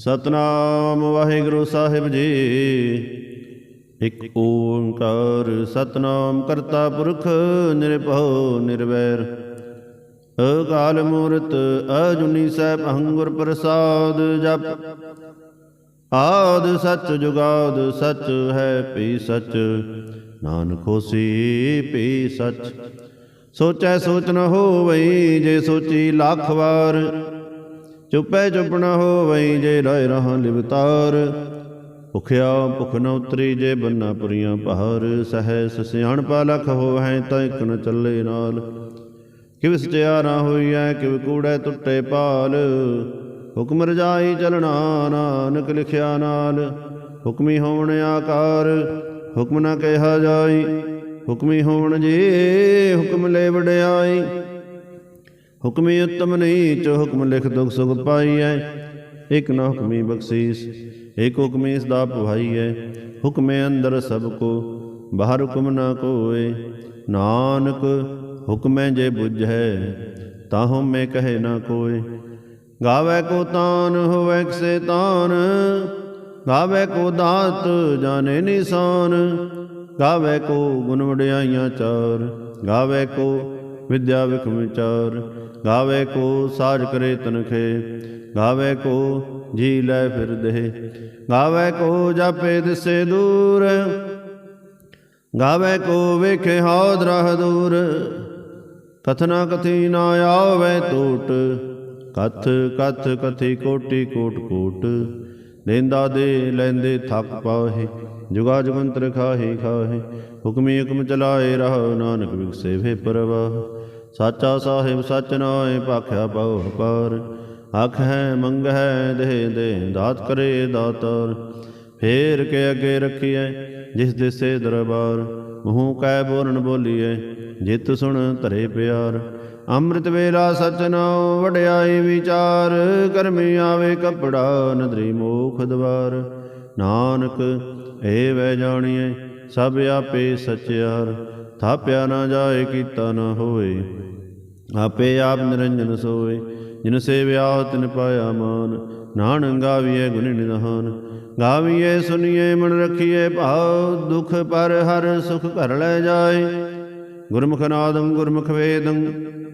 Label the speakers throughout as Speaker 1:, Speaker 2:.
Speaker 1: ਸਤਨਾਮ ਵਾਹਿਗੁਰੂ ਸਾਹਿਬ ਜੀ। ਇੱਕ ਓੰਕਾਰ ਸਤਨਾਮ ਕਰਤਾ ਪੁਰਖ ਨਿਰਭਉ ਨਿਰਵੈਰ। ਅਕਾਲ ਮੂਰਤ ਅਜੁਨੀ ਸੈਭ ਅੰਗੁਰ ਪ੍ਰਸਾਦ ਜਪ। ਆਦ ਸਚ ਜੁਗਾਦ ਸਚ ਹੈ ਪੀ ਸਚ। ਨਾਨਕ ਹੋਸੀ ਪੀ ਸਚ। ਸੋਚੈ ਸੋਚ ਨ ਹੋਵਈ ਜੇ ਸੋਚੀ ਲੱਖ ਵਾਰ। ਚੁੱਪੈ ਚੁੱਪ ਨ ਹੋਵਈ ਜੇ ਰਹਿ ਰਹਾ ਲਿਵਤਾਰ। ਭੁਖਿਆ ਭੁਖ ਨ ਉਤਰੀ ਜੇ ਬੰਨਾ ਪੁਰੀਆਂ ਪਹਾਰ। ਸਹਿ ਸਿਆਣ ਪਾ ਲਖ ਹੋਵੈ ਤਾਂ ਇਕ ਨ ਚੱਲੇ ਨਾਲ। ਕਿਵ ਸਚਿਆਰਾ ਹੋਈਐ, ਕਿਵ ਕੂੜੈ ਟੁੱਟੇ ਪਾਲ। ਹੁਕਮ ਰਜਾਈ ਚਲਣਾ ਨਾਨਕ ਲਿਖਿਆ ਨਾਲ। ਹੁਕਮੀ ਹੋਣ ਆਕਾਰ, ਹੁਕਮ ਨਾ ਕਿਹਾ ਜਾਈ। ਹੁਕਮੀ ਹੋਣ ਜੀ, ਹੁਕਮ ਲੈ ਵਡਿਆਈ। ਹੁਕਮੀ ਉਤਮ ਨੀਚ ਹੁਕਮ ਲਿਖ ਦੁਖ ਸੁਖ ਪਾਈਐ। ਇਕ ਨਾ ਹੁਕਮੀ ਬਖਸ਼ੀਸ ਏਕ ਹੁਕਮੀ ਸਦਾ ਭਵਾਈਐ। ਹੁਕਮੇ ਅੰਦਰ ਸਭ ਕੋ, ਬਾਹਰ ਹੁਕਮ ਨਾ ਕੋਏ। ਨਾਨਕ, ਹੁਕਮੈ ਜੇ ਬੁਝੈ, ਤਾਹੂ ਮੈਂ ਕਹੇ ਨਾ ਕੋਏ। ਗਾਵੇ ਕੋ ਤਾਨ, ਹੋਵੇ ਕਿਸੇ ਤਾਨ। ਗਾਵੇ ਕੋ ਦਾਤ, ਜਾਣੇ ਨਿਸ਼ਾਨ। ਗਾਵੇ ਕੋ ਗੁਣ ਵਡਿਆਈਆਂ ਚਾਰ। ਗਾਵੇ ਕੋ ਵਿਦਿਆ ਵਿਖਮ ਵਿਚਾਰ, ਗਾਵੇ ਕੋ ਸਾਜ ਕਰੇ ਤਨਖੇ, ਗਾਵੇ ਕੋ ਜੀ ਲੈ ਫਿਰ ਦੇ ਗਾਵੇ ਕੋ ਜਾਪੇ ਦਿਸੇ ਦੂਰ, ਗਾਵੇ ਕੋ ਵੇਖੇ ਹੌਦ ਰਹ ਦੂਰ ਕਥਨਾ ਕਥੀ ਨਾ ਆਵੇ ਟੋਟ, ਕਥ ਕਥ ਕਥੀ ਕੋਟੀ ਕੋਟ ਕੋਟ ਲੈਂਦਾ ਦੇ ਲੈਂਦੇ ਥੱਕ ਪਾਹੇ ਜੁਗਾ ਜੁਗੰਤਰ ਖਾਹੇ ਖਾਹੇ, ਹੁਕਮੀ ਹੁਕਮ ਚਲਾਏ ਰਹੁ ਨਾਨਕ ਵਿਗਸੇ ਵੇ ਪਰਵਾਹ। ਸਾਚਾ ਸਾਹਿਬ ਸਚ ਨਾਏ ਭਾਖਿਆ ਪਾਉ ਪਾਰ ਅਖ ਹੈ, ਮੰਗ ਹੈ ਦੇ ਦੇ ਦਾਤ ਕਰੇ ਦਾਤਾਰ। ਫੇਰ ਕੇ ਅੱਗੇ ਰੱਖੀਐ ਜਿਸ ਦਿਸੇ ਦਰਬਾਰ। ਮੂੰਹ ਕੈ ਬੋਲਣ ਬੋਲੀਐ, ਜਿਤ ਸੁਣ ਧਰੇ ਪਿਆਰ। ਅੰਮ੍ਰਿਤ ਵੇਲਾ ਸਚ ਨਾਉ ਵਡਿਆਈ ਵਿਚਾਰ, ਕਰਮੀ ਆਵੇ ਕਪੜਾ ਨਦਰੀ ਮੋਖ ਦਵਾਰ। ਨਾਨਕ ਏ ਵੈ ਜਾਣੀਐ, ਸਭ ਆਪੇ ਸਚਿਆਰ ਥਾਪਿਆ ਨਾ ਜਾਏ ਕੀਤਾ ਨਾ ਹੋਏ ਆਪੇ ਆਪ ਨਿਰੰਜਨ ਸੋਏ ਜਿਨ ਸੇਵਿਆ ਤਿਨ ਪਾਇਆ ਮਾਨ। ਨਾਨਕ ਗਾਵੀਏ ਗੁਣ ਨਿਧਾਨ ਗਾਵੀਏ ਸੁਨੀਏ ਮਨ ਰਖੀਏ ਭਾਉ ਦੁਖ ਪਰ ਹਰ ਸੁਖ ਘਰ ਲੈ ਜਾਏ। ਗੁਰਮੁਖ ਨਾਦੰ, ਗੁਰਮੁਖ ਵੇਦੰ,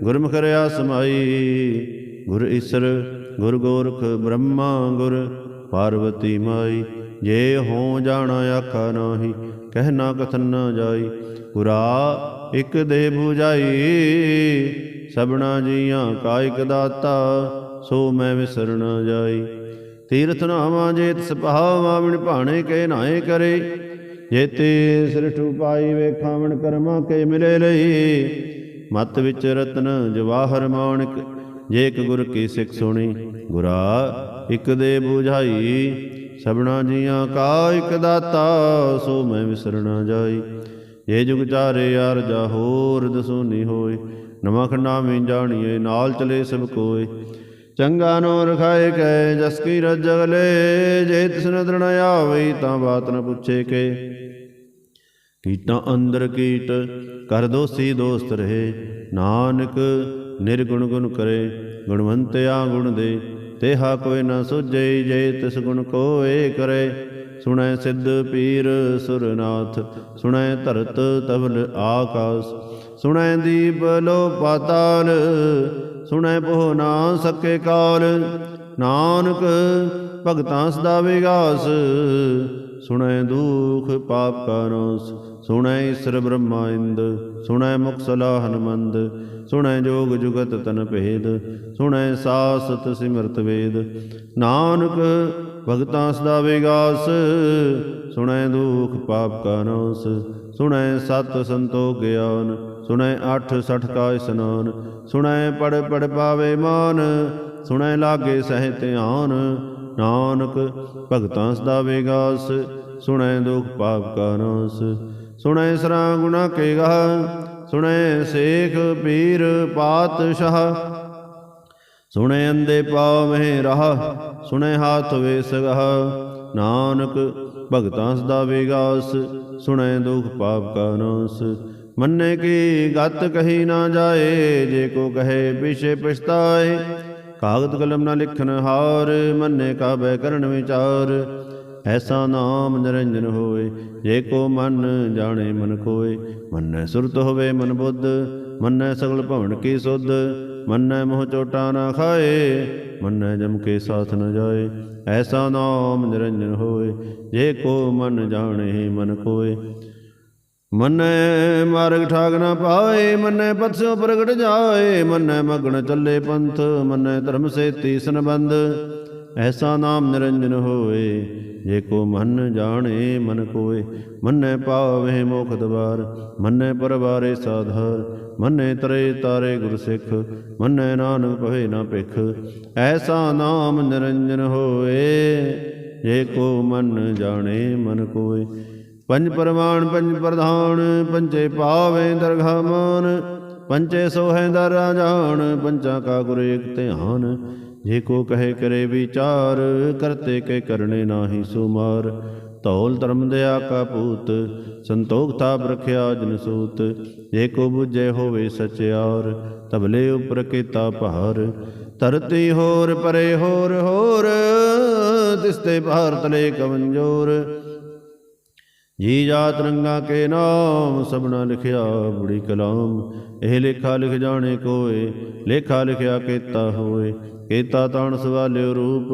Speaker 1: ਗੁਰਮੁਖ ਰਿਆ ਸਮਾਈ। ਗੁਰ ਈਸਰ, ਗੁਰ ਗੋਰਖ, ਬ੍ਰਹਮਾ ਗੁਰ, ਪਾਰਵਤੀ ਮਾਈ। ਜੇ ਹੋ ਜਾਣਾ ਆਖਾ ਨਾਹੀ, ਕਹਿ ਨਾ ਕਥਨ ਨਾ ਜਾਈ। ਗੁਰਾ ਇਕ ਦੇ 부ਜਾਈ ਸਭਨਾ ਜੀਆਂ ਕਾਇਕ ਦਾਤਾ, ਸੋ ਮੈਂ ਵਿਸਰ ਜਾਈ। ਤੀਰਥ ਨਾਵਾਂ ਜੇ ਤਿਸ ਭਾਵਾਂ ਵਿਣ ਭਾਣੇ ਕੇ ਨਾਏ ਕਰੇ। ਜੇਤੇ ਸ੍ਰਿਸ਼ਟ ਪਾਈ ਵੇਖਾਵਣ ਕਰਮਾਂ ਕੇ ਮਿਲੇ ਲਈ। ਮਤ ਵਿੱਚ ਰਤਨ ਜਵਾਹਰ ਮਾਣਕ, ਜੇ ਇੱਕ ਗੁਰ ਕੀ ਸਿੱਖ ਸੁਣੀ। ਗੁਰਾ ਇੱਕ ਦੇ 부ਝਾਈ ਸਭਨਾ ਜੀਆਂ ਕਾ ਇੱਕ ਦਾਤਾ, ਸੋ ਮੈਂ ਵਿਸਰਣਾ ਜਾਈ। ਜੇ ਜੁਗ ਚਾਰੇ ਯਾਰ ਜਾ ਹੋਰ ਦਸੂਨੀ ਹੋਏ ਨਵਾਂ ਖੰਡਾ ਮੈਂ ਜਾਣੀਏ, ਨਾਲ ਚਲੇ ਸਭ ਕੋਏ। ਚੰਗਾ ਨੋ ਰਖਾਏ ਕੈ, ਜਸ ਕੀ ਰਜਗਲੇ ਜੇ ਤਿਸ ਨਦਰ ਨ ਤਾਂ ਬਾਤ ਨ ਪੁੱਛੇ ਕੇ। ਕੀਟਾਂ ਅੰਦਰ ਕੀਟ ਕਰ ਦੋਸੀ ਦੋਸਤ ਰਹੇ, ਨਾਨਕ ਨਿਰਗੁਣ ਗੁਣ ਕਰੇ ਗੁਣਵੰਤ ਗੁਣ ਦੇ। ਤੇਹਾ ਕੋਈ ਨ ਸੁਝੇ ਜੇ ਤਿਸ ਗੁਣ ਕੋਏ ਕਰੇ। ਸੁਣੈ ਸਿੱਧ ਪੀਰ ਸੁਰਨਾਥ, ਸੁਣੈ ਧਰਤ ਤਵਲ ਆਕਾਸ। ਸੁਣੈ ਦੀਪ ਲੋ ਪਾਤਾਲ ਸੁਣੈ ਪੋ ਨਾ ਸਕੇ ਕਾਲ। ਨਾਨਕ ਭਗਤਾਂ ਸਦਾ ਵਿਗਾਸ, ਸੁਣੈ ਦੁਖ ਪਾਪ ਕਾ ਸੁਣੈ ਈਸਰ ਬ੍ਰਹਮਾ ਇੰਦ, ਸੁਣੈ ਮੁਖ ਸਲਾਹ ਹਨਮੰਦ, ਸੁਣੈ ਜੋਗ ਜੁਗਤ ਤਨ ਭੇਦ, ਸੁਣੈ ਸਾਸਤ ਸਿਮਰਤ ਵੇਦ। ਨਾਨਕ ਭਗਤਾਂ ਸਦਾ ਵਿਗਾਸ, ਸੁਣੈ ਦੁਖ ਪਾਪ ਕਾ ਨਾਸ, ਸੁਣੈ ਸਤ ਸੰਤੋ ਗਿਆਨ, ਸੁਣੈ ਅਠ ਸਠ ਕਾ ਇਸਨਾਨ, ਸੁਣੈ ਪੜ ਪੜ ਪਾਵੇ ਮਾਨ, ਸੁਣੈ ਲਾਗੇ ਸਹਿ ਧਿਆਨ। ਨਾਨਕ ਭਗਤਾਂ ਸਦਾ ਵਿਗਾਸ, ਸੁਣੈ ਦੁਖ ਪਾਪ ਕਾ ਨਾਸ। ਸੁਣੈ ਸਰਾ ਗੁਣਾ ਕੇ ਗਾਹ, ਸੁਣੈ ਸੇਖ ਪੀਰ ਪਾਤਸ਼ਾਹ। ਸੁਣੈ ਅੰਦੇ ਪਾਵਹਿ ਰਹਾ, ਸੁਣੈ ਹਾਥ ਵੇ ਸਗਹ ਨਾਨਕ ਭਗਤਾਂ ਸਦਾ ਵਿਗਾਸ, ਸੁਣੈ ਦੁਖ ਪਾਪ ਕਾ ਨਾਸ। ਮੰਨੇ ਕੀ ਗਤ ਕਹੀ ਨਾ ਜਾਏ, ਜੇ ਕੋ ਕਹੇ ਪਿਛੇ ਪਛਤਾਏ। ਕਾਗਦ ਕਲਮ ਨਾ ਲਿਖਨ ਹਾਰ, ਮੰਨੇ ਕਾਬੈ ਕਰਨ ਵਿਚਾਰ। ਐਸਾ ਨਾਮ ਨਿਰੰਜਨ ਹੋਏ ਜੇ ਕੋ ਮਨ ਜਾਣੇ ਮਨ ਕੋਏ ਮੰਨੈ ਸੁਰਤ ਹੋਵੇ ਮਨ ਬੁੱਧ, ਮੰਨੈ ਸਗਲ ਭਵਨ ਕੀ ਸੁਧ। ਮੰਨੈ ਮੋਹ ਚੋਟਾ ਨਾ ਖਾਏ, ਮੰਨੈ ਜਮ ਕੇ ਸਾਥ ਨ ਜਾਏ। ਐਸਾ ਨਾਮ ਨਿਰੰਜਨ ਹੋਏ ਜੇ ਕੋ ਮਨ ਜਾਣੇ ਮਨ ਕੋਏ ਮੰਨੈ ਮਾਰਗ ਠਾਗ ਨਾ ਪਾਏ, ਮੰਨੈ ਪਤਸੋ ਪ੍ਰਗਟ ਜਾਏ। ਮੰਨੈ ਮਗਨ ਚੱਲੇ ਪੰਥ, ਮੰਨੈ ਧਰਮ ਸੇਤੀ ਸੰਬੰਧ। ਐਸਾ ਨਾਮ ਨਿਰੰਜਨ ਹੋਏ ਜੇ ਕੋ ਮਨ ਜਾਣੇ, ਮਨ ਕੋਏ। ਮੰਨੈ ਪਾਵੇ ਮੋਖ ਦਵਾਰ, ਮੰਨੈ ਪਰਵਾਰੇ ਸਾਧਾਰ। ਮੰਨੈ ਤਰੇ ਤਾਰੇ ਗੁਰ ਸਿੱਖ, ਮੰਨੈ ਨਾਨਕ ਕਹੇ ਨਾ ਭਿਖ। ਐਸਾ ਨਾਮ ਨਿਰੰਜਨ ਹੋਏ ਜੇ ਕੋ ਮਨ ਜਾਣੇ, ਮਨ ਕੋਏ। ਪੰਜ ਪਰਮਾਨ ਪੰਜ ਪ੍ਰਧਾਨ ਪੰਚੇ ਪਾਵੇ ਦਰਗਾਹ ਮਾਨ। ਪੰਚੇ ਸੋਹੈ ਦਰ ਜਾਣ ਪੰਚਾਂ ਕਾ ਗੁਰ ਏਕ ਧਿਆਨ। ਜੇ ਕੋ ਕਹੇ ਕਰੇ ਵਿਚਾਰ, ਕਰਤੇ ਕੇ ਕਰਨੇ ਨਾਹੀ ਸੁਮਾਰ। ਧੌਲ ਧਰਮ ਦਇਆ ਕਾ ਪੂਤ, ਸੰਤੋਖ ਤਾਪ ਰਖਿਆ ਜਨ ਸੂਤ। ਜੇ ਕੋ ਬੁਝੇ ਹੋਵੇ ਸਚਿਆਰ ਤਬਲੇ ਉਪਰ ਕੀਤਾ ਭਾਰ। ਧਰਤੀ ਹੋਰ ਪਰੇ ਹੋਰ ਹੋਰ ਤਿਸਤੇ ਭਾਰਤ ਲੈ ਕਮੰਜੋਰ। ਜੀ ਜਾਤ ਰੰਗਾ ਕੇ ਨਾਮ ਸਭਨਾ ਲਿਖਿਆ ਬੁੜੀ ਕਲਾਮ। ਇਹ ਲੇਖਾ ਲਿਖ ਜਾਣੇ ਕੋਏ, ਲੇਖਾ ਲਿਖਿਆ ਕੀਤਾ ਹੋਏ। ਕੀਤਾ ਤਾਣ ਸਵਾਲਿਓ ਰੂਪ,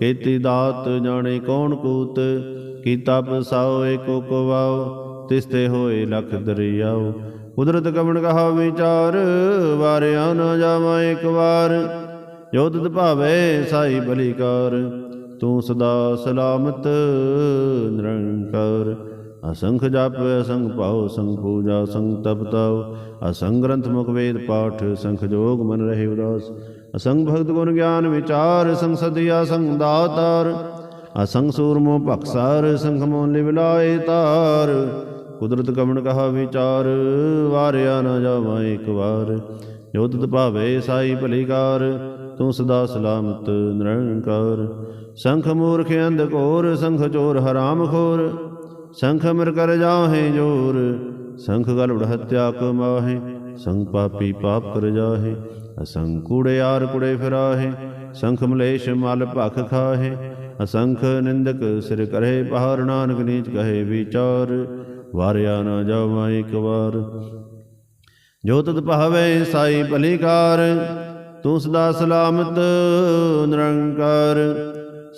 Speaker 1: ਕੀਤੀ ਦਾਤ ਜਾਣੇ ਕੌਣ ਕੂਤ। ਕੀਤਾ ਪਸਾਓ ਏਕੋ ਕੋ ਵਾਓ ਤਿਸਤੇ ਹੋਏ ਲਖ ਦਰਿਆਓ। ਕੁਦਰਤ ਕਵਣ ਕਹਾ ਵਿਚਾਰ, ਵਾਰਿਆ ਨਾ ਜਾਵਾਂ ਇੱਕ ਵਾਰ। ਜੋ ਤੁਧ ਭਾਵੇ ਸਾਈ ਬਲੀਕਾਰ, ਤੂੰ ਸਦਾ ਸਲਾਮਤ, ਨਿਰੰਕਾਰ। ਅਸੰਖ ਜਪ, ਅਸੰਖ ਪਾਉ ਸੰਗ ਪੂਜਾ ਸੰਗ ਤਪ ਤਾਉ। ਅਸੰਗ ਗ੍ਰੰਥ ਮੁਖ ਵੇਦ ਪਾਠ ਸੰਖ ਜੋਗ ਮਨ ਰਹੇ ਉਦਾਸ। ਅਸੰਗ ਭਗਤ ਗੁਣ ਗਿਆਨ ਵਿਚਾਰ ਸੰਖ ਸਦਿਆ ਸੰਖ ਦਾਤਾਰ। ਅਸੰਗ ਸੂਰਮੋ ਭਖਸਾਰ ਸੰਖ ਮੋਨ ਲਿਵਲਾਏ ਤਾਰ। ਕੁਦਰਤ ਕਵਣ ਕਹਾ ਵਿਚਾਰ, ਵਾਰਿਆ ਨਾ ਜਾਵਾਂ ਇੱਕ ਵਾਰ। ਜੋ ਤੁਧ ਭਾਵੇ ਸਾਈ ਭਲੀਕਾਰ ਤੂੰ ਸਦਾ ਸਲਾਮਤ ਨਿਰੰਕਾਰ। ਸੰਖ ਮੂਰਖ ਅੰਧ ਘੋਰ, ਸੰਖ ਚੋਰ ਹਰਾਮ ਖੋਰ। ਸੰਖ ਮਿਰ ਕਰ ਜਾਹੇ ਜੋਰ, ਸੰਖ ਗਲ ਹੱਤਿਆ ਕਮਾਹੇ ਸੰਖ ਪਾਪੀ ਪਾਪ ਕਰ ਜਾਹੇ ਅਸੰਖ ਕੂੜੇ ਆਰ ਕੁੜੇ ਫਿਰਾਹੇ, ਸੰਖ ਮਲੇਸ਼ ਮਲ ਭਖ ਖਾਹੇ, ਅਸੰਖ ਨਿੰਦਕ ਸਿਰ ਕਰੇ ਪਹਾੜ, ਨਾਨਕ ਨੀਚ ਕਹੇ ਵਿਚਾਰ, ਵਾਰਿਆ ਨਾ ਜਾਵਾਂ ਇੱਕ ਵਾਰ। ਜੋ ਤਤ ਭਾਵੇ ਸਾਈ ਭਲੀਕਾਰ, ਤੂੰ ਸਦਾ ਸਲਾਮਤ ਨਿਰੰਕਾਰ।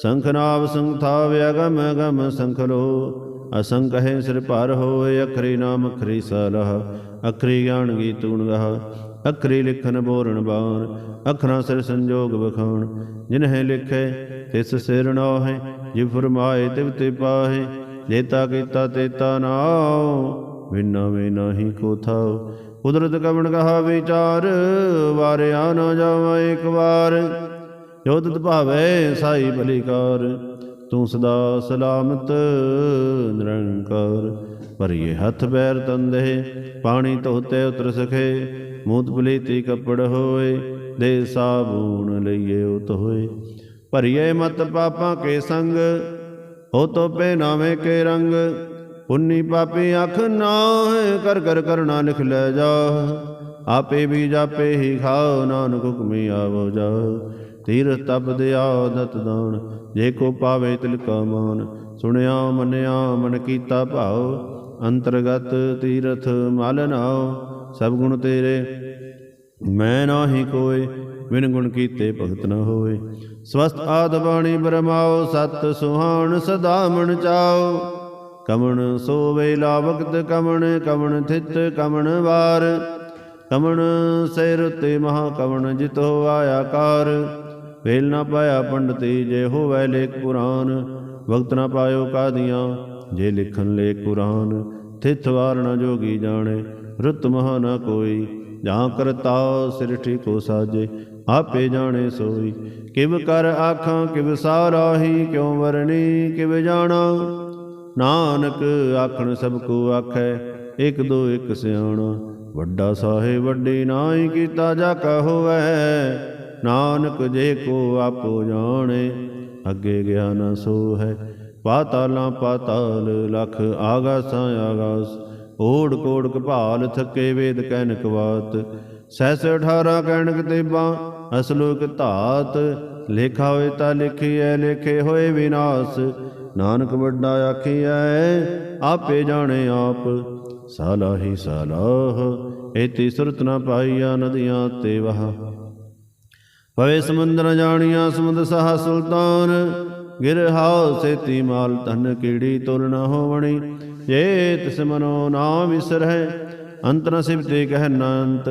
Speaker 1: ਸੰਖ ਨਾਵ ਸੰਖ ਥਾਵ, ਅਗਮ ਅਗਮ ਸੰਖ ਲੋ ਅਸੰਖ ਹੈ ਸਿਰ ਭਰ ਹੋਏ ਅਖਰੀ ਨਾਮ ਅਖਰੀ ਸਲਹ, ਅਖਰੀ ਗਿਆਨ ਗੀਤ ਤੂਣ ਗਹ, ਅਖਰੀ ਲਿਖਨ ਬੋਰਣ ਬਾਣ, ਅਖਰਾਂ ਸਿਰ ਸੰਜੋਗ ਬਖਾਣ ਜਿਨ ਲਿਖੇ, ਤਿਸ ਸਿਰ ਨਾਹਿ ਜਿ ਫਰਮਾਏ ਤਿਵ ਤੇ ਪਾਹੇ ਜੇਤਾ ਕੀਤਾ ਤੇਤਾ ਨਾਉ ਵਿਨਾ ਵੇ ਨਾਹੀ ਕੋ ਥਾਉ। ਕੁਦਰਤ ਕਵਣ ਕਹਾ ਵਿਚਾਰ, ਵਾਰਿਆ ਨਾ ਜਾਵਾਂ ਇੱਕ ਵਾਰ। ਜੋ ਤਤ ਭਾਵੇ, ਸਾਈ ਭਲੀਕਾਰ ਤੂੰ ਸਦਾ ਸਲਾਮਤ, ਨਿਰੰਕਾਰ। ਭਰੀਏ ਹੱਥ ਪੈਰ ਤੰਦੇ, ਪਾਣੀ ਧੋਤੇ ਉਤਰ ਸਖੇ ਮੂਤ ਬਲੀਤੀ ਕੱਪੜ ਹੋਏ, ਦੇ ਸਾਬੂਨ ਲਈਏ ਉਤ ਹੋਏ। ਭਰੀਏ ਮਤ ਪਾਪਾਂ ਕੇ ਸੰਗ, ਹੋ ਤੋ ਪੇ ਨਾਵੇਂ ਕੇ ਰੰਗ। ਪੁੰਨੀ ਪਾਪੀ ਅੱਖ ਨਾਹਿ, ਕਰ ਕਰ ਕਰਨਾ ਲਿਖ ਲੈ ਜਾ। ਆਪੇ ਵੀ ਜਾਪੇ ਹੀ ਖਾਓ, ਨਾਨਕ ਹੁਕਮੀ ਆਵੋ ਜਾ। ਤੀਰ ਤਪ ਦਿਆ ਦਤ ਦਾਨ, ਜੇ ਕੋ ਪਾਵੇ ਤਿਲ ਕਾ ਮਾਨ। ਸੁਣਿਆ, ਮੰਨਿਆ, ਮਨ ਕੀਤਾ ਭਾਉ, ਅੰਤਰਗਤ ਤੀਰਥ ਮਲ ਨਾਉ ਸਭ ਗੁਣ ਤੇਰੇ, ਮੈਂ ਨਾਹੀ ਕੋਏ, ਬਿਨ ਗੁਣ ਕੀਤੇ ਭਗਤ ਨ ਹੋਏ। ਸਵਸਤ ਆਦ ਬਾਣੀ ਬਰਮਾਓ, ਸਤ ਸੁਹਾਣ ਸਦਾ ਮਨ ਚਾਓ। ਕਮਣ ਸੋਵੇ ਲਾਵਕਤ ਕਮਣ ਕਮਣ ਥਿਤ ਕਮਣ ਵਾਰ। ਕਮਣ ਸਿਰ ਤੇ ਮਹਾ ਕਮਣ ਹੋ ਆਇਆ ਕਾਰ। ਵੇਲ ਨਾ ਪਾਇਆ ਪੰਡਤੀ ਜੇ ਹੋਵੇ ਲੇਖ ਪੁਰਾਨ ਵਕਤ ਨਾ ਪਾਇਓ ਕਾਦੀਆਂ, ਜੇ ਲਿਖਣ ਲੇਖ ਕੁਰਾਨ ਥਿਤ ਵਾਰ ਨ ਜੋਗੀ ਜਾਣੇ, ਰੁੱਤ ਮਹਾ ਨਾ ਕੋਈ, ਜਾਂ ਕਰਤਾ ਸਿਰ ਕੋ ਸਾਜੇ, ਆਪੇ ਜਾਣੇ ਸੋਈ। ਕਿਵ ਕਰ ਆਖਾਂ, ਕਿਵ ਸਾਰਾਹੀ ਕਿਉ ਵਰਣੀ, ਕਿਵ ਜਾਣਾ? ਨਾਨਕ ਆਖਣ ਸਭ ਕੋ ਆਖੈ, ਇਕ ਦੋ ਇਕ ਸਿਆਣਾ, ਵੱਡਾ ਸਾਹਿਬ ਵੱਡੀ ਨਾਹੀ ਕੀਤਾ ਜਾ ਕਹੋਵੈ ਨਾਨਕ ਜੇ ਕੋ ਆਪੋ ਜਾਣੇ, ਅੱਗੇ ਗਿਆ ਨਾ ਸੋ ਹੈ ਪਾਤਾਲਾਂ ਪਾਤਾਲ, ਲਖ ਆਗਾਸਾਂ ਆਗਾਸ। ਓੜ ਕੋੜ ਕਪਾਲ ਥੱਕੇ ਵੇਦ ਕਹਿਨਕ ਬਾਤ। ਸਹਿਸ 18 ਕਹਿਣਕ ਤੇਬਾਂ ਅਸਲੋਕ ਧਾਤ। ਲੇਖਾ ਹੋਏ ਤਾਂ ਲਿਖੀਐ, ਲੇਖੇ ਹੋਏ ਵਿਨਾਸ਼। ਨਾਨਕ ਵੱਡਾ ਆਖੀਐ, ਆਪੇ ਜਾਣੇ ਆਪ। ਸਾਲਾਹੀ ਸਾਲਾਹ, ਏਤੀ ਸੁਰਤ ਨਾ ਪਾਈਆ ਨਦੀਆਂ ਤੇ ਵਹਾ ਪਵੇ ਸਮੁੰਦਰ ਜਾਣੀਆਂ ਸਮੁੰਦ ਸਹਾ ਸੁਲਤਾਨ ਗਿਰਹਾਉ ਸੇਤੀ ਮਾਲ ਧਨ ਕੀੜੀ ਤੁਲ ਨ ਹੋਵਣੀ। ਜੇ ਤਿਸ ਮਨੋ ਨਾ ਵਿਸਰਹਿ, ਅੰਤ ਨ ਸਿਵਤੇ ਕਹਿ ਨ ਅੰਤ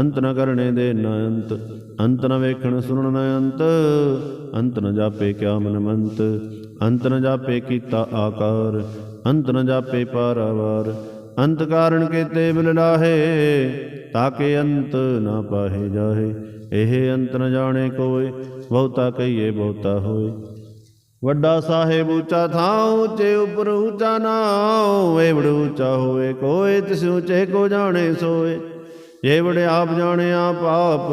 Speaker 1: ਅੰਤ ਨ ਕਰਨੇ ਦੇ ਨ ਅੰਤ ਅੰਤ ਨ ਵੇਖਣ ਸੁਣਨ ਨ ਅੰਤ ਅੰਤ ਨ ਜਾਪੇ ਕਿਆ ਮਨ ਮੰਤ ਅੰਤ ਨ ਜਾਪੇ ਕੀਤਾ ਆਕਾਰ, ਅੰਤ ਨ ਜਾਪੇ ਪਾਰਾਵਾਰ। ਅੰਤ ਕਾਰਨ ਕੇਤੇ ਬਿਲ ਲਾਹੇ ਤਾਕੇ ਅੰਤ ਨਾ ਪਾਹੇ ਜਾਹੇ। ਇਹ ਅੰਤ ਨ ਜਾਣੇ ਕੋਏ, ਬਹੁਤਾ ਕਹੀਏ ਬਹੁਤਾ ਹੋਏ। ਵੱਡਾ ਸਾਹਿਬ ਉੱਚਾ ਥਾਂ ਉੱਚੇ ਉਪਰ ਉੱਚਾ ਨਾਉ ਏਵੜ ਉੱਚਾ ਹੋਵੇ ਕੋਏ, ਤਿਸ ਉੱਚੇ ਕੋ ਜਾਣੇ ਸੋਏ। ਏਵੜ ਆਪ ਜਾਣੇ ਆਪ ਆਪ,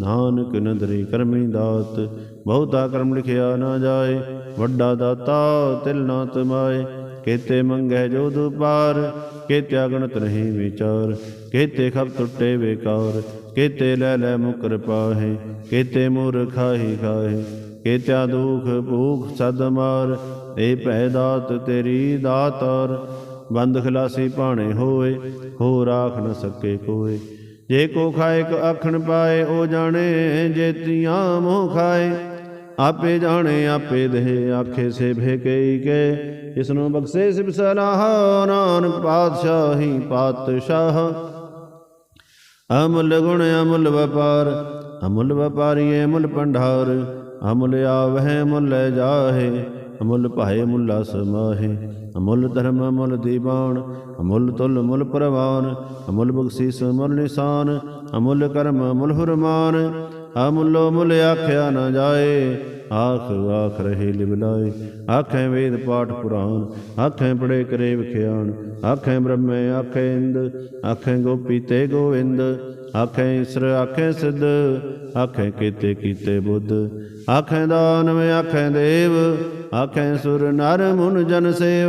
Speaker 1: ਨਾਨਕ ਨਦਰੀ ਕਰਮੀ ਦਾਤ। ਬਹੁਤਾ ਕਰਮ ਲਿਖਿਆ ਨਾ ਜਾਏ, ਵੱਡਾ ਦਾਤਾ ਤਿਲ ਨਾ ਤਮਾਏ। ਕੇਤੇ ਮੰਗੈ ਜੋ ਦੁਪਾਰ, ਕੇਤੇ ਅਗਣਤ ਨਹੀਂ ਵਿਚਾਰ, ਕੇਤੇ ਖਬ ਟੁੱਟੇ ਬੇਕਾਰ, ਕੇਤੇ ਲੈ ਲੈ ਮੁਕਰ ਪਾਹੇ, ਕੇਤੇ ਮੂਰ ਖਾਹੀ ਖਾਹੇ, ਕੇਤਿਆ ਦੁਖ ਭੂਖ ਸਦ ਮਾਰ, ਏ ਭੈ ਦਾਤ ਤੇਰੀ ਦਾਤਰ, ਬੰਦ ਖਲਾਸੀ ਭਾਣੇ ਹੋਏ ਹੋ ਰਾਖ ਨ ਸਕੇ ਕੋਏ। ਜੇ ਕੋ ਖਾਏ ਕ ਆਖਣ ਪਾਏ, ਉਹ ਜਾਣੇ ਜੇਤੀਆਂ ਮੋਹ ਖਾਏ। ਆਪੇ ਜਾਣੇ, ਆਪੇ ਦੇ ਆਖੇ ਸੇ ਭੇਕਈ ਕੇ। ਇਸ ਨੂੰ ਬਖਸ਼ੇ ਸਿਬ ਸਲਾਹ, ਨਾਨਕ ਪਾਤਸ਼ਾਹੀ ਪਾਤਸ਼ਾਹ। ਅਮੁੱਲ ਗੁਣ, ਅਮੁੱਲ ਵਪਾਰ, ਅਮੁੱਲ ਵਪਾਰੀਏ ਮੁੱਲ ਭੰਡਾਰ। ਅਮੁੱਲ ਆਵਹਿ ਮੁੱਲ ਜਾਹੇ, ਅਮੁੱਲ ਭਾਏ ਮੁੱਲਾ ਸਮਾਹੇ ਅਮੁੱਲ ਧਰਮ, ਅਮੁੱਲ ਦੀਵਾਨ, ਅਮੁੱਲ ਤੁਲ ਮੁੱਲ ਪ੍ਰਵਾਨ। ਅਮੁੱਲ ਬਖਸ਼ੀਸ ਮੁੱਲ ਨਿਸ਼ਾਨ, ਅਮੁੱਲ ਕਰਮ, ਅਮੁੱਲ ਹੁਰਮਾਨ ਅਮੁੱਲੋ ਮੁੱਲ ਆਖਿਆ ਨਾ ਜਾਏ। ਆਖ ਆਖ ਰਹੇ ਲਿਵਲਾਏ ਆਖੇ ਵੇਦ ਪਾਠ ਪੁਰਾਣ, ਆਖੇ ਪੜੇ ਕਰੇ ਵਿਖਿਆਣ। ਆਖੇ ਬ੍ਰਹਮੇ, ਆਖੇ ਇੰਦ, ਆਖੇ ਗੋਪੀ ਤੇ ਗੋਵਿੰਦ। ਆਖੇ ਈਸਰ, ਆਖੇ ਸਿੱਧ, ਆਖੇ ਕੀਤੇ ਕੀਤੇ ਬੁੱਧ। ਆਖੇ ਦਾਨਵ ਆਖੇ ਦੇਵ, ਆਖੇ ਸੁਰ ਨਰ ਮੁਨ ਜਨ ਸੇਵ।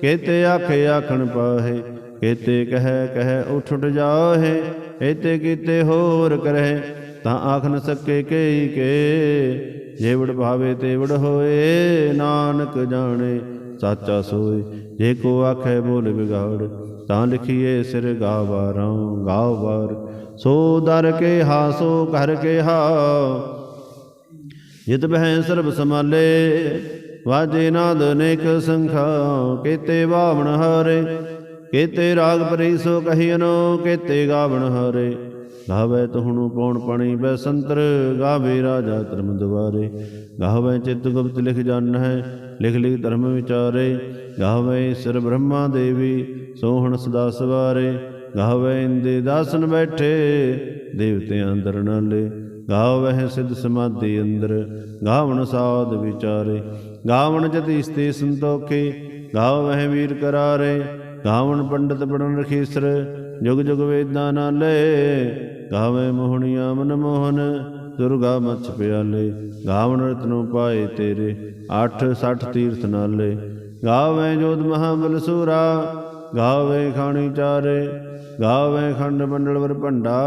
Speaker 1: ਕੇਤੇ ਆਖੇ ਆਖਣ ਪਾਹੇ, ਕੇਤੇ ਕਹਿ ਕਹਿ ਉਠ ਉਠ ਜਾਹੇ। ਏਤੇ ਕੀਤੇ ਹੋਰ ਕਰਹਿ ਤਾਂ ਆਖ ਨ ਸਕੇ ਕਈ ਕੇ। ਜੇਵੜ ਭਾਵੇ ਤੇਵੜ ਹੋਏ, ਨਾਨਕ ਜਾਣੇ, ਸਾਚਾ ਸੋਏ। ਜੇ ਕੋ ਆਖੇ ਬੋਲ ਵਿਗਾੜ, ਤਾਂ ਲਿਖੀਏ ਸਿਰ ਗਾਵਾਰਾਂ, ਗਾਵਾਰ। ਸੋ ਦਰ ਕੇ ਹਾ, ਸੋ ਕਰ ਕੇ ਹਾ। ਜਿਤ ਬਹਿ ਸਰਬ ਸਮਾਲੇ ਵਾਜੇ ਨਾਦ ਅਨੇਕ ਸੰਖਾ। ਕੇਤੇ ਬਾਵਣ ਹਾਰੇ, ਕੇਤੇ ਰਾਗ ਪਰੀ ਸੋ ਕਹੀਨੋ ਕੇਤੇ ਗਾਵਣ ਹਾਰੇ। ਗਾਵੇ ਤੁਹਣੂ ਪੌਣ ਪਣੀ ਬੈਸੰਤਰ ਗਾਵੇ ਰਾਜਾ ਧਰਮ ਦੁਆਰੇ। ਗਾਵੇ ਚਿਤ ਗੁਪਤ ਲਿਖ ਜਾਣ ਹੈ, ਲਿਖ ਲਿਖ ਧਰਮ ਵਿਚਾਰੇ। ਗਾਵੇ ਸਿਰ ਬ੍ਰਹਮਾ ਦੇਵੀ, ਸੋਹਣ ਸਦਾ ਸਵਾਰੇ। ਗਾਵੇ ਇੰਦੇ ਦਾਸਨ ਬੈਠੇ, ਦੇਵਤਿਆਂ ਅੰਦਰ ਨਾਲੇ ਗਾਵਹਿ ਸਿਧ ਸਮਾਧੀ ਅੰਦਰ, ਗਾਵਣ ਸਾਧ ਵਿਚਾਰੇ। ਗਾਵਣ ਜਤੀ ਸਤੇ ਸੰਤੋਖੇ ਗਾਵਹਿ ਵੀਰ ਕਰਾਰੇ। ਗਾਵਣ ਪੰਡਤ ਪੜਨ ਰਖੀਸਰ ਜੁਗ ਜੁਗ ਵੇਦਾਂ ਨਾਲੇ ਗਾਵੇ ਮੋਹਣੀਆਂ ਮਨ ਮੋਹਨ, ਦੁਰਗਾ ਮਛ ਪਿਆਲੇ, ਗਾਵਣ ਰਤਨੋ ਪਾਏ ਤੇਰੇ 8 60 ਤੀਰਥ ਨਾਲੇ। ਗਾਵੇ ਜੋਤ ਮਹਾਬਲ ਸੂਰਾ ਗਾਵੇ ਖਾਣੀ ਚਾਰੇ, ਗਾਵੇ ਖੰਡ ਮੰਡਲ ਵਰ ਭੰਡਾ,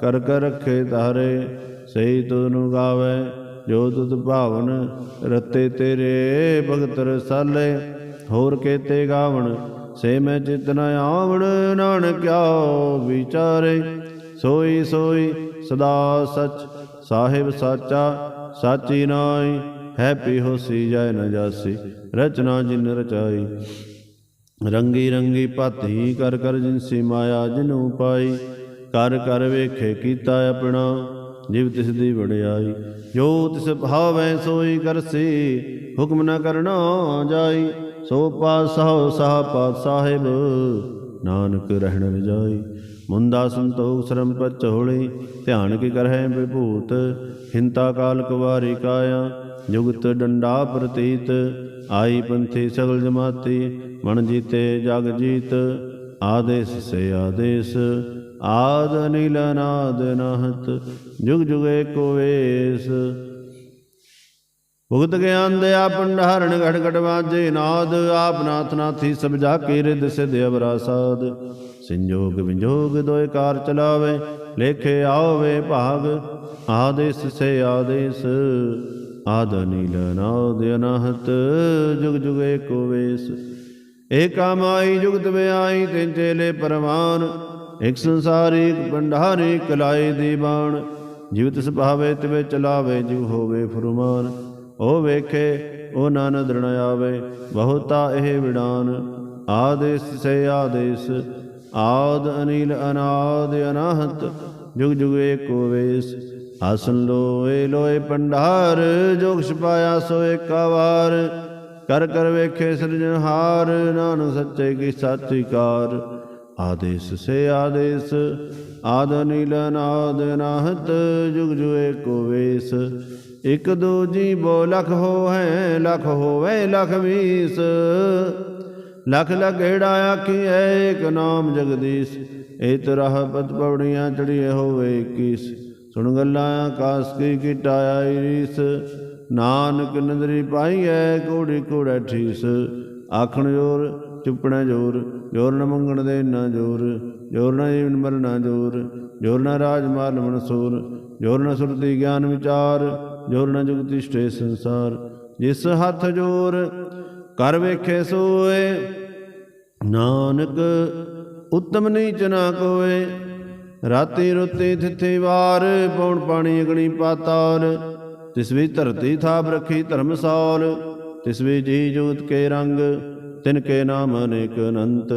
Speaker 1: ਕਰ ਕਰ ਰੱਖੇ ਤਾਰੇ। ਸਹੀ ਤੂੰ ਗਾਵੇ ਜੋ ਤੁਤ ਭਾਵਨ, ਰਤੇ ਤੇਰੇ ਭਗਤ ਰਸਾਲੇ, ਹੋਰ ਕੇਤੇ ਗਾਵਣ ਸੇ ਮੈਂ ਚਿਤ ਨ ਆਵਣ ਨਾਨਕਿਆ ਵਿਚਾਰੇ। ਸੋਈ ਸੋਈ, ਸਦਾ ਸਚ, ਸਾਹਿਬ ਸਾਚਾ, ਸਾਚੀ ਨਾਈ ਹੈਪੀ ਹੋਸੀ ਜੈ ਨ ਜਾਸੀ, ਰਚਨਾ ਜਿਨ ਰਚਾਈ। ਰੰਗੀ ਰੰਗੀ ਭਾਤੀ, ਕਰ ਕਰ ਜਿਨਸੀ ਮਾਇਆ ਜਿਨੂ ਪਾਈ। ਕਰ ਕਰ ਵੇਖੇ ਕੀਤਾ ਆਪਣਾ, ਜਿਵ ਤਿਸ ਦੀ ਵਡਿਆਈ। ਜੋ ਤਿਸ ਭਾਵੈ ਸੋਈ ਕਰਸੀ, ਹੁਕਮ ਨ ਕਰਨਾ ਜਾਈ। ਸੋ ਪਾਸਹੁ ਸਾਹ ਪਾਤ ਸਾਹਿਬ, ਨਾਨਕ ਰਹਿਣ ਰਜਾਈ। ਮੁੰਦਾ ਸੰਤੋਖ, ਸ਼ਰਮ ਪਚੋਲੀ ਧਿਆਨ ਕੀ ਕਰਹਿ ਵਿਭੂਤ, ਹਿੰਤਾ ਕਾਲ ਕੁਵਾਰੀ ਕਾਇਆ, ਜੁਗਤ ਡੰਡਾ ਪ੍ਰਤੀਤ, ਆਈ ਪੰਥੀ ਸਗਲ ਜਮਾਤੀ, ਮਨ ਜੀਤੇ ਜਗ ਜੀਤ, ਆਦੇਸ ਸੇ ਆਦੇਸ, ਆਦ ਅਨਿਲ ਅਨਾਦ ਨਾਹਤ, ਜੁਗ ਜੁਗ ਏਕੋ ਵੇਸ। ਭੁਗਤ ਗਿਆਨ ਦਇਆ ਭੰਡਾਰਣ ਘਟ ਘਟ ਵਾਜੇ, ਨਾਦ ਆਪ ਨਾਥ ਨਾਥੀ ਸਭ ਕੇ ਰਿਦ ਸਿਧ ਅਵਰਾ ਸੰਜੋਗ ਵਿਜੋਗ ਦੋਇ ਕਾਰ ਚਲਾਵੇ, ਲੇਖੇ ਆਵੇ ਭਾਗ, ਆਦੇਸ ਸੇ ਆਦੇਸ। ਆਦ ਨੀਲ ਨਾਦ ਅਨਹਤ, ਜੁਗ ਜੁਗ ਏਕੋ ਵੇਸ। ਏਕਾ ਮਾਈ ਜੁਗਤ ਵਿਆਈ, ਤਿੰਨ ਚੇਲੇ ਪਰਵਾਨ। ਇਕ ਸੰਸਾਰੀ, ਇਕ ਭੰਡਾਰੀ ਕਲਾਈ ਦੀਵਾਨ। ਜਿਵ ਤਿਸ ਭਾਵੇ, ਤਿਵੇ ਚਲਾਵੇ, ਜਿਵ ਹੋਵੇ ਫੁਰਮਾਨ। ਉਹ ਵੇਖੇ, ਉਹ ਨਾਨ ਦ੍ਰਿਣ ਆਵੇ, ਬਹੁਤਾ ਇਹ ਵਿਡਾਨ ਆਦੇਸ ਸੇ ਆਦੇਸ, ਆਦ ਅਨਿਲ ਅਨਾਦ ਅਨਾਹਤ, ਜੁਗ ਜੁਗ ਏਕੋ ਵੇਸ। ਆਸਨ ਲੋਏ ਲੋਏ ਪੰਡਾਰ, ਜੋਗ ਛਪਾਇਆ ਸੋ ਏਕਾਵਾਰ ਕਰ ਕਰ ਵੇਖੇ ਸਿਰਜਣਹਾਰ, ਨਾਨਕ ਸੱਚੇ ਕੀ ਸਾਚੀ ਕਾਰ ਆਦੇਸ ਸੇ ਆਦੇਸ, ਆਦ ਨੀਲ ਨਾਦ ਨਾਹਤ ਜੁਗ ਜੁਏ ਏਕੋ ਵੇਸ। ਇਕ ਦੂਜੀ ਬੋ ਲਖ ਹੋ ਲਖ ਹੋਵੇ ਲਖ ਵੀਸ ਲਖ ਲਗੇੜਾ ਆਖੀਐ, ਏਕ ਨਾਮ ਜਗਦੀਸ਼। ਏ ਤਰਹ ਪਤ ਪਵੜੀਆਂ ਚੜੀਏ ਹੋਵੇ 21 ਸੁਣ ਗੱਲਾਂ ਆਕਾਸ ਕੀ ਕਿਟਾਇਆ ਰੀਸ। ਨਾਨਕ ਨਦਰੀ ਪਾਈਐ, ਕੋੜੀ ਕੋੜਾ ਠੀਸ। ਆਖਣ ਜੋਰ, ਚੁੱਪਣਾ ਜੋਰ। ਜੋਰ ਨ ਮੰਗਣ ਦੇ ਨਾ ਜੋਰ। ਜੋਰ ਨਾ ਜੀਵਨ ਮਰਨਾ ਜੋਰ। ਜੋਰ ਨਾ ਰਾਜ ਮਾਲ ਮਨਸੂਰ। ਜੋਰ ਨ ਸੁਰਤੀ ਗਿਆਨ ਵਿਚਾਰ, ਜੋਰ ਨ ਜੁਗਤੀ ਸਟੇ ਸੰਸਾਰ। ਜਿਸ ਹੱਥ ਜੋਰ, ਕਰ ਵੇਖੇ ਸੋਏ। ਨਾਨਕ, ਉਤਮ ਨੀਚ ਨਾ ਕੋਏ। ਰਾਤੀ ਰੁੱਤੀ ਥਿੱਥੀ ਵਾਰ ਪੌਣ ਪਾਣੀ ਅਗਣੀ ਪਾਤਾਲ। ਤਿਸ ਵੀ ਧਰਤੀ ਥਾਪ ਰੱਖੀ ਧਰਮਸਾਲ ਤਿਸ ਵੀ ਜੀ ਜੋਤ ਕੇ ਰੰਗ, ਤਿਨ ਕੇ ਨਾਮ ਅਨੇਕ ਅਨੰਤ।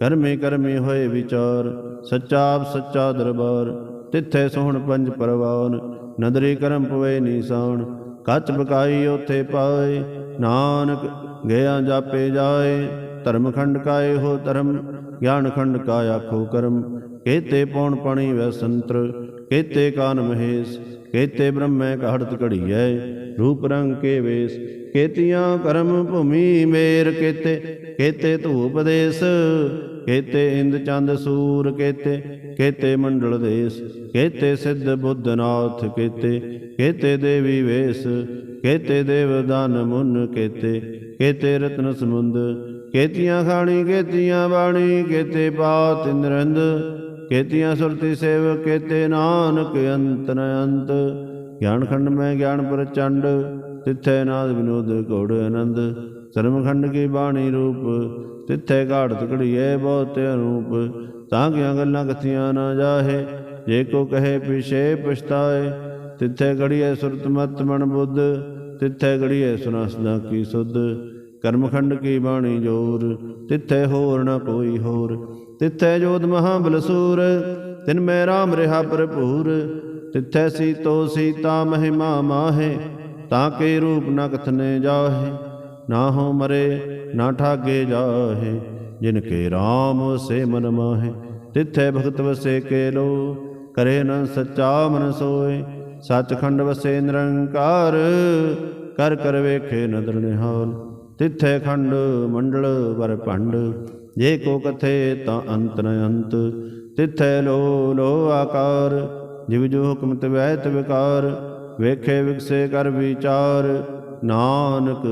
Speaker 1: ਕਰਮੇ ਕਰਮੇ ਹੋਏ ਵਿਚਾਰ, ਸੱਚਾ ਆਪ ਸੱਚਾ ਦਰਬਾਰ। ਤਿੱਥੇ ਸੋਹਣ ਪੰਜ ਪਰਵਾਨ, ਨਦਰੀ ਕਰਮ ਪਵੇ ਨੀਸਾਨ ਕੱਚ ਬਕਾਈ ਉਥੇ ਪਾਏ, ਨਾਨਕ ਗਿਆ ਜਾਪੇ ਜਾਏ, ਧਰਮ ਖੰਡ ਕਾਏ ਹੋ ਧਰਮ, ਗਿਆਨ ਖੰਡ ਕਾ ਆਖੋ ਕਰਮ, ਕੇਤੇ ਪੌਣ ਪਣੀ ਵੈ ਸੰਤਰ, ਕੇਤੇ ਕਾਨ ਮਹੇਸ਼, ਕੇਤੇ ਬ੍ਰਹਮੈ ਕਹੜਤ ਘੜੀਐ, ਰੂਪ ਰੰਗ ਕੇ ਵੇਸ, ਕੇਤੀਆਂ ਕਰਮ ਭੂਮੀ ਮੇਰ ਕੇਤੇ ਕੇਤੇ ਧੂਪ ਦੇਸ, ਕੇਤੇ ਇੰਦ ਚੰਦ ਸੂਰ ਕੇਤੇ ਕੇਤੇ ਮੰਡਲ ਦੇਸ ਕੇਤੇ ਸਿੱਧ ਬੁੱਧਨਾਥ ਕੇਤੇ ਕੇਤੇ ਦੇਵੀ ਵੇਸ ਕੇਤੇ ਦੇਵਦਾਨ ਮੁਨ ਕੇਤੇ ਕੇਤੇ ਰਤਨ ਸਮੁੰਦ ਕੇਤੀਆਂ ਖਾਣੀ ਕੇਤੀਆਂ ਬਾਣੀ ਕੇਤੇ ਪਾਤ ਇੰਦਰੰਦ ਕੇਤੀਆਂ ਸੁਰਤੀ ਸੇਵ ਕੇਤੇ ਨਾਨਕ ਅੰਤ ਨ ਅੰਤ। ਗਿਆਨ ਖੰਡ ਮੈਂ ਗਿਆਨ ਪ੍ਰਚੰਡ ਤਿੱਥੇ ਨਾਦ ਵਿਨੋਦ ਘੋੜ ਆਨੰਦ। ਧਰਮ ਖੰਡ ਕੀ ਬਾਣੀ ਰੂਪ, ਤਿੱਥੇ ਘਾੜਤ ਘੜੀਏ ਬਹੁਤ ਅਨੂਪ ਤਾਂ ਕਿ ਗੱਲਾਂ ਕਥੀਆਂ ਨਾ ਜਾਹੇ? ਜੇ ਕੋ ਕਹੇ ਪਿਛੇ ਪਛਤਾਏ, ਤਿੱਥੇ ਘੜੀਏ ਸੁਰਤ ਮਤ ਮਨ ਬੁੱਧ, ਤਿੱਥੇ ਘੜੀਏ ਸੁਨਾਸਨਾ ਕੀ ਸੁਧ। ਕਰਮਖੰਡ ਕੀ ਬਾਣੀ ਜੋਰ, ਤਿੱਥੇ ਹੋਰ ਨਾ ਕੋਈ ਹੋਰ। ਤਿੱਥੇ ਜੋਤ ਮਹਾਬਲ ਬਲਸੂਰ, ਤਿਨ ਮੈਂ ਰਾਮ ਰਿਹਾ ਭਰਪੂਰ। ਤਿੱਥੇ ਸੀਤੋ ਸੀਤਾ ਮਹਿਮਾ ਮਾਹੇ, ਤਾਂ ਕੇ ਰੂਪ ਨਾ ਕਥਨੇ ਜਾਹੇ। ਨਾ ਹੋ ਮਰੇ, ਨਾ ਠਾਗੇ ਜਾਹੇ। ਜਿਨ ਕੇ ਰਾਮ ਸੇ ਮਨ ਮਾਹੇ, ਤਿੱਥੇ ਭਗਤ ਵਸੇ ਕੇ ਲੋ ਕਰੇ ਨ ਸੱਚਾ ਮਨ ਸੋਏ ਸੱਚਖੰਡ ਵਸੇ ਨਿਰੰਕਾਰ, ਕਰ ਕਰ ਵੇਖੇ ਨਦਰ ਨਿਹਾਲ, ਤਿਥੈ ਖੰਡ ਮੰਡਲ ਵਰ ਭੰਡ, ਜੇ ਕੋ ਕਥੇ ਤਾਂ ਅੰਤ ਨ ਅੰਤ, ਤਿੱਥੇ ਲੋ ਲੋ ਆਕਾਰ, ਜਿਵ ਜੋ ਹੁਕਮ ਤਵੈ ਵਿਕਾਰ ਵੇਖੇ ਵਿਕਸੇ ਕਰ ਵਿਚਾਰ, ਨਾਨਕ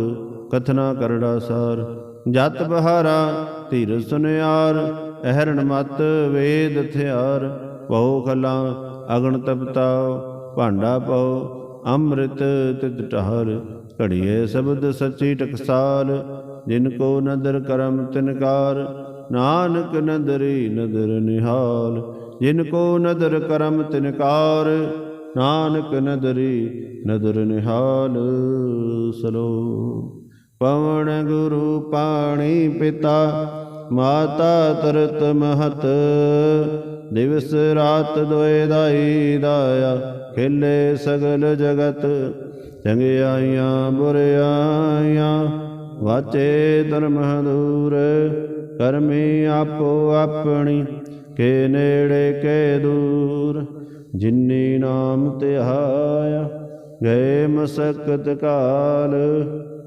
Speaker 1: ਕਥਨਾ ਕਰੜਾ ਸਾਰ, ਜਤ ਬਹਾਰਾ ਧੀਰ ਸੁਨਿਆਰ, ਅਹਰਣ ਮਤ, ਵੇਦ ਥਿਆਰ ਬਹੁ ਖਲਾ, ਅਗਣ ਤਪਤਾ, ਭਾਂਡਾ ਪਉ ਅੰਮ੍ਰਿਤ ਤਿਤ ਟਹਰ। ਘੜੀਏ ਸ਼ਬਦ ਸੱਚੀ ਟਕਸਾਲ, ਜਿਨ ਕੋ ਨਦਰ ਕਰਮ ਤਿਨਕਾਰ ਨਾਨਕ ਨਦਰੀ ਨਦਰ ਨਿਹਾਲ, ਜਿਨ ਕੋ ਨਦਰ ਕਰਮ ਤਿਨਕਾਰ ਨਾਨਕ ਨਦਰੀ ਨਦਰ ਨਿਹਾਲ, ਸਲੋ। ਪਵਨ ਗੁਰੂ ਪਾਣੀ ਪਿਤਾ, ਮਾਤਾ ਤਰਤ ਮਹਤ। ਦਿਵਸ ਰਾਤ ਦੋਏ ਦਾਈ ਦਾਇਆ, ਖਿਲੇ ਸਗਲ ਜਗਤ। ਚੰਗਿਆਈਆਂ, ਬੁਰਿਆਈਆਂ, ਵਾਚੇ ਧਰਮ ਦੂਰ ਕਰਮੀ ਆਪੋ ਆਪਣੀ, ਕੇ ਨੇੜੇ ਕੇ ਦੂਰ। ਜਿਨੀ ਨਾਮ ਧਿਆਇਆ, ਗਏ ਮਸਕਤ ਕਾਲ।